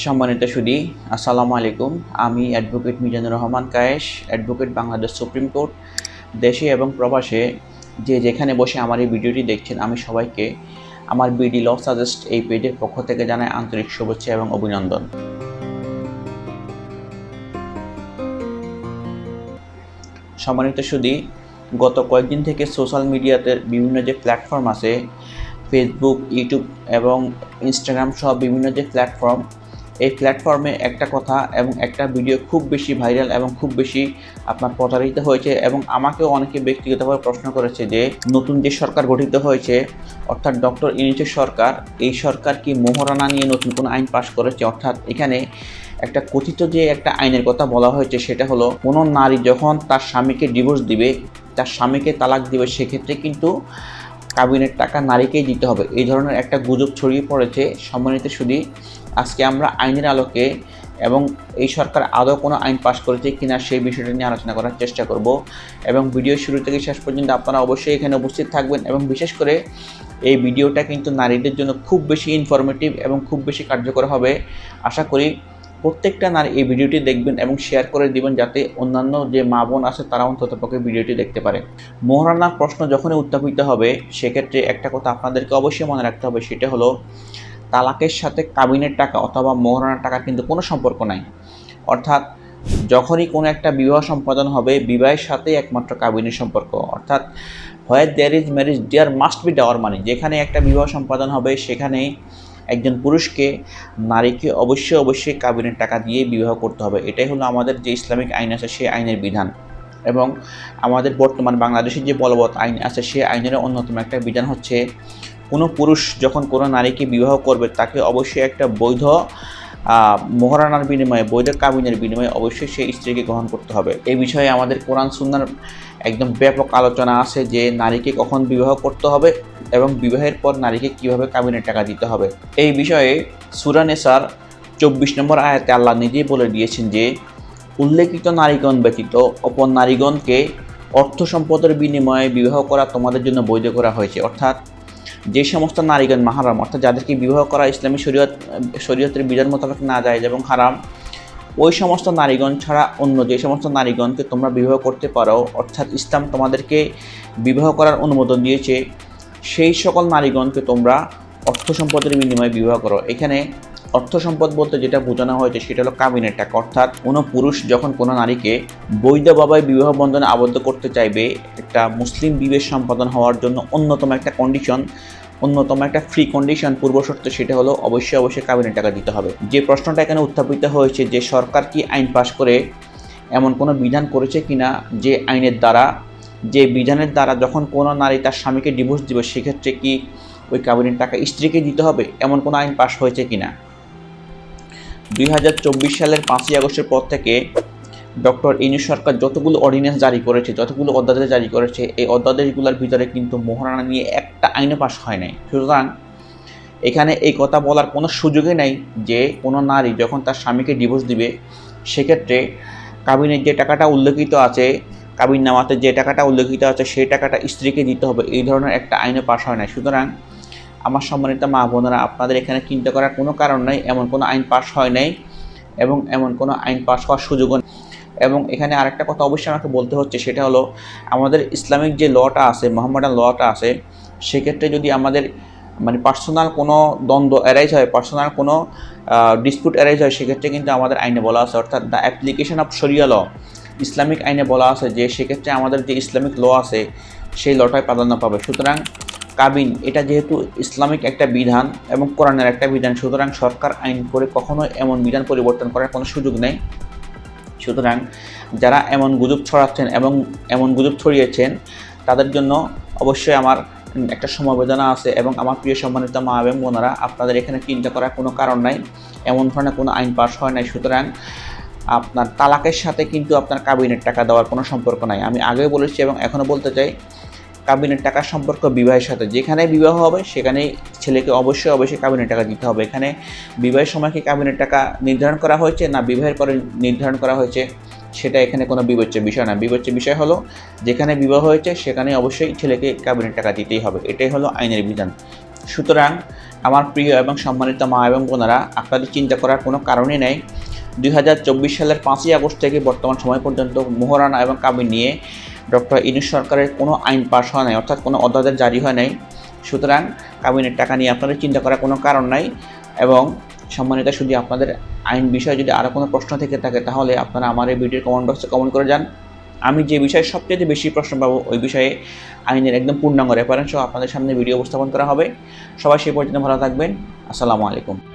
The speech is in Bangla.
সম্মানিত সুদী, আসসালামু আলাইকুম। আমি advocate Mizanur Rahman Kayesh, advocate Bangladesh supreme court. দেশে এবং প্রবাসে যে যেখানে বসে আমার এই ভিডিওটি দেখছেন, আমি সবাইকে আমার বিডি ল সাজেস্ট এই পেজের পক্ষ থেকে জানাই আন্তরিক শুভেচ্ছা এবং অভিনন্দন। সম্মানিত সুদী, গত কয়েকদিন থেকে সোশ্যাল মিডিয়াতে বিভিন্ন যে প্ল্যাটফর্ম আছে ফেসবুক ইউটিউব এবং ইনস্টাগ্রাম সহ বিভিন্ন যে প্ল্যাটফর্ম এই প্ল্যাটফর্মে একটা কথা এবং একটা ভিডিও খুব বেশি ভাইরাল এবং খুব বেশি আপনার প্রচারিত হয়েছে এবং আমাকেও অনেকে ব্যক্তিগতভাবে প্রশ্ন করেছে যে, নতুন যে সরকার গঠিত হয়েছে, অর্থাৎ ডক্টর ইনিচের সরকার, এই সরকার কি মোহরানা নিয়ে নতুন কোনো আইন পাশ করেছে? অর্থাৎ এখানে একটা কথিত যে একটা আইনের কথা বলা হয়েছে, সেটা হলো কোনো নারী যখন তার স্বামীকে ডিভোর্স দিবে, তার স্বামীকে তালাক দিবে, সেক্ষেত্রে কিন্তু কাবিনের টাকা নারীকেই দিতে হবে। এই ধরনের একটা গুজব ছড়িয়ে পড়েছে সম্মানিত শুধু আজকে আমরা আইনের আলোকে এবং এই সরকার আদৌ কোনো আইন পাশ করেছে কিনা সেই বিষয়টা নিয়ে আলোচনা করার চেষ্টা করব এবং ভিডিও শুরু থেকে শেষ পর্যন্ত আপনারা অবশ্যই এখানে উপস্থিত থাকবেন এবং বিশেষ করে এই ভিডিওটা কিন্তু নারীদের জন্য খুব বেশি ইনফরমেটিভ এবং খুব বেশি কার্যকর হবে। আশা করি প্রত্যেকটা নারী এই ভিডিওটি দেখবেন এবং শেয়ার করে দিবেন যাতে অন্যান্য যে মা বোন আছে তারা অন্তত পক্ষে ভিডিওটি দেখতে পারে। মোহরানার প্রশ্ন যখনই উত্থাপিত হবে, সেক্ষেত্রে একটা কথা আপনাদেরকে অবশ্যই মনে রাখতে হবে, সেটা হলো তালাকের সাথে কাবিনের টাকা অথবা মোহরানার টাকা কিন্তু কোনো সম্পর্ক নাই। অর্থাৎ যখনই কোনো একটা বিবাহ সম্পাদন হবে, বিবাহের সাথে একমাত্র কাবিনের সম্পর্ক। অর্থাৎ হয় there is marriage, there must be dower money. যেখানে একটা বিবাহ সম্পাদন হবে, সেখানে একজন পুরুষকে, নারীকে অবশ্যই অবশ্যই কাবিনের টাকা দিয়ে বিবাহ করতে হবে। এটাই হলো আমাদের যে ইসলামিক আইন আছে, সেই আইনের বিধান। এবং আমাদের বর্তমান বাংলাদেশের যে বলবৎ আইন আছে, সেই আইনের অন্যতম একটা বিধান হচ্ছে কোনো পুরুষ যখন কোনো নারীকে বিবাহ করবে, তাকে অবশ্যই একটা বৈধ মহারানার বিনিময়ে, বৈধ কাবিনের বিনিময়ে অবশ্যই সেই স্ত্রীকে গ্রহণ করতে হবে। এই বিষয়ে আমাদের কোরআন, সুন্নার একদম ব্যাপক আলোচনা আছে যে নারীকে কখন বিবাহ করতে হবে এবং বিবাহের পর নারীকে কীভাবে কাবিনের টাকা দিতে হবে। এই বিষয়ে সুরানেসার চব্বিশ নম্বর আয়াতে আল্লাহ নিজেই বলে দিয়েছেন যে, উল্লেখিত নারীগণ ব্যতীত অপর নারীগণকে অর্থ সম্পদের বিনিময়ে বিবাহ করা তোমাদের জন্য বৈধ করা হয়েছে। অর্থাৎ যে সমস্ত নারীগণ মাহারাম, অর্থাৎ যাদেরকে বিবাহ করা ইসলামী শরীয়ত, শরীয়তের বিধান মোতাবেক না যায় এবং হারাম, ওই সমস্ত নারীগণ ছাড়া অন্য যে সমস্ত নারীগণকে তোমরা বিবাহ করতে পারো, অর্থাৎ ইসলাম তোমাদেরকে বিবাহ করার অনুমোদন দিয়েছে, সেই সকল নারীগণকে তোমরা অর্থ সম্পদের বিনিময়ে বিবাহ করো। এখানে অর্থ সম্পদ বলতে যেটা বোঝানো হয়েছে সেটা হলো কাবিনের টাকা। অর্থাৎ কোনো পুরুষ যখন কোনো নারীকে বৈধভাবে বিবাহ বন্ধনে আবদ্ধ করতে চাইবে, একটা মুসলিম বিবেশ সম্পাদন হওয়ার জন্য অন্যতম একটা কন্ডিশন অন্যতম একটা ফ্রি কন্ডিশন পূর্ব শর্ত সেটা হলো অবশ্যই অবশ্যই কাবিনের টাকা দিতে হবে। যে প্রশ্নটা এখানে উত্থাপিত হয়েছে যে সরকার কি আইন পাশ করে এমন কোনো বিধান করেছে কিনা, যে আইনের দ্বারা, যে বিধানের দ্বারা যখন কোনো নারী তার স্বামীকে ডিভোর্স দিবে, সেক্ষেত্রে কি ওই কাবিনের টাকা স্ত্রীকে দিতে হবে? এমন কোনো আইন পাশ হয়েছে কিনা? দুই হাজার চব্বিশ সালের পাঁচই আগস্টের পর থেকে ডক্টর ইনু সরকার যতগুলো অর্ডিন্যান্স জারি করেছে, যতগুলো অধ্যাদেশ জারি করেছে, এই অধ্যাদেশগুলোর ভিতরে কিন্তু মোহরানা নিয়ে একটা আইনও পাশ হয় নাই। সুতরাং এখানে এই কথা বলার কোনো সুযোগই নেই যে কোনো নারী যখন তার স্বামীকে ডিভোর্স দিবে, সেক্ষেত্রে কাবিনের যে টাকাটা উল্লেখিত আছে, কাবিন নামাতে যে টাকাটা উল্লেখিত আছে, সেই টাকাটা স্ত্রীকে দিতে হবে, এই ধরনের একটা আইনও পাশ হয় না সুতরাং আমার সম্মানিত মা বোনেরা, আপনাদের এখানে চিন্তা করার কোনো কারণ নেই, এমন কোনো আইন পাশ হয় নাই এবং এমন কোনো আইন পাশ হওয়ার সুযোগও এবং এখানে আরেকটা কথা অবশ্যই আমাকে বলতে হচ্ছে, সেটা হলো আমাদের ইসলামিক যে লটা আছে মোহাম্মদান লটা আছে, সেক্ষেত্রে যদি আমাদের মানে পার্সোনাল কোনো দ্বন্দ্ব অ্যারাইজ হয় পার্সোনাল কোনো ডিসপিউট অ্যারাইজ হয়, সেক্ষেত্রে কিন্তু আমাদের আইনে বলা আছে, অর্থাৎ দ্য অ্যাপ্লিকেশন অফ শরিয়া ল ইসলামিক আইনে বলা আছে যে সেক্ষেত্রে আমাদের যে ইসলামিক ল আছে, সেই লটায় প্রাধান্য পাবে। সুতরাং কাবিন, এটা যেহেতু ইসলামিক একটা বিধান এবং কোরআনের একটা বিধান, সুতরাং সরকার আইন করে কখনো এমন বিধান পরিবর্তন করার কোনো সুযোগ নেই। সুতরাং যারা এমন গুজব ছড়াচ্ছেন এবং এমন গুজব ছড়িয়েছেন, তাদের জন্য অবশ্যই আমার একটা সমবেদনা আছে এবং আমার প্রিয় সম্মানিত মা এবং বোনেরা, আপনাদের এখানে চিন্তা করার কোনো কারণ নাই, এমন ধরনের কোনো আইন পাশ হয় নাই। সুতরাং আপনার তালাকের সাথে কিন্তু আপনার কাবিনের টাকা দেওয়ার কোনো সম্পর্ক নাই। আমি আগেও বলেছি এবং এখনও বলতে চাই কাবিনের টাকা সম্পর্ক বিবাহের সাথে। যেখানে বিবাহ হবে, সেখানেই ছেলেকে অবশ্যই অবশ্যই কাবিনের টাকা দিতে হবে। এখানে বিবাহের সময় কি কাবিনের টাকা নির্ধারণ করা হয়েছে, না বিবাহের পরে নির্ধারণ করা হয়েছে, সেটা এখানে কোনো বিবেচ্য বিষয় না। বিবেচ্য বিষয় হলো, যেখানে বিবাহ হয়েছে সেখানে অবশ্যই ছেলেকে কাবিনের টাকা দিতেই হবে। এটাই হলো আইনের বিধান। সুতরাং, আমার প্রিয় এবং সম্মানিত মা এবং বোনেরা, আপনাদের চিন্তা করার কোনো কারণই নেই। দুই হাজার চব্বিশ সালের পাঁচই আগস্ট থেকে বর্তমান সময় পর্যন্ত মোহরানা এবং কাবিন নিয়ে ডক্টর ইনুস সরকারের কোনো আইন পাশ হয় নাই, অর্থাৎ কোনো অধ্যাদেশ জারি হয় নাই। সুতরাং কাবিনের টাকা নিয়ে আপনাদের চিন্তা করার কোনো কারণ নাই এবং সম্মানিত শুধু আপনাদের আইন বিষয়ে যদি আরও কোনো প্রশ্ন থেকে থাকে, তাহলে আপনারা আমার এই ভিডিওর কমেন্ট বক্সে কমেন্ট করে যান। আমি যে বিষয়ে সবচেয়ে বেশি প্রশ্ন পাবো, ওই বিষয়ে আইনের একদম পূর্ণাঙ্গ রেফারেন্স সহ আপনাদের সামনে ভিডিও উপস্থাপন করা হবে। সবাই সেই পর্যন্ত ভালো থাকবেন। আসসালামু আলাইকুম।